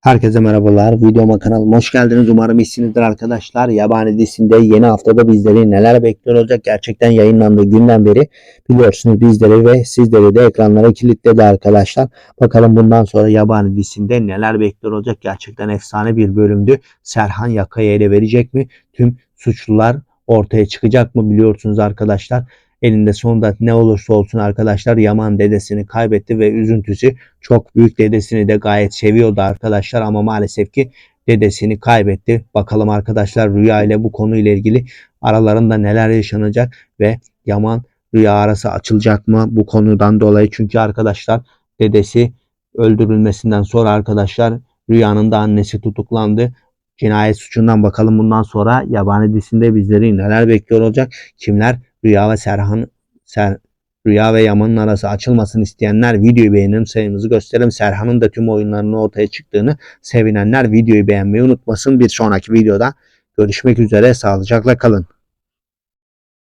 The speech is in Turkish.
Herkese merhabalar. Videoma kanalıma hoş geldiniz. Umarım iyisinizdir arkadaşlar. Yabani dizisinde yeni haftada bizleri neler bekliyor olacak? Gerçekten yayınlandığı günden beri biliyorsunuz bizleri ve sizleri de ekranlara kilitledi arkadaşlar. Bakalım bundan sonra Yabani dizisinde neler bekliyor olacak? Gerçekten efsane bir bölümdü. Serhan yakayı ele verecek mi? Tüm suçlular ortaya çıkacak mı biliyorsunuz arkadaşlar. Elinde sonunda ne olursa olsun arkadaşlar Yaman dedesini kaybetti ve üzüntüsü çok büyük. Dedesini de gayet seviyordu arkadaşlar ama maalesef ki dedesini kaybetti. Bakalım arkadaşlar Rüya ile bu konuyla ilgili aralarında neler yaşanacak ve Yaman Rüya arası açılacak mı bu konudan dolayı? Çünkü arkadaşlar dedesi öldürülmesinden sonra arkadaşlar Rüya'nın da annesi tutuklandı. Cinayet suçundan bakalım bundan sonra yabani dizisinde bizleri neler bekliyor olacak? Kimler Rüya ve Serhan Ser, Rüya ve Yaman'ın arası açılmasını isteyenler videoyu beğenelim sayımızı gösterelim. Serhan'ın da tüm oyunlarının ortaya çıktığını sevinenler videoyu beğenmeyi unutmasın. Bir sonraki videoda görüşmek üzere sağlıcakla kalın.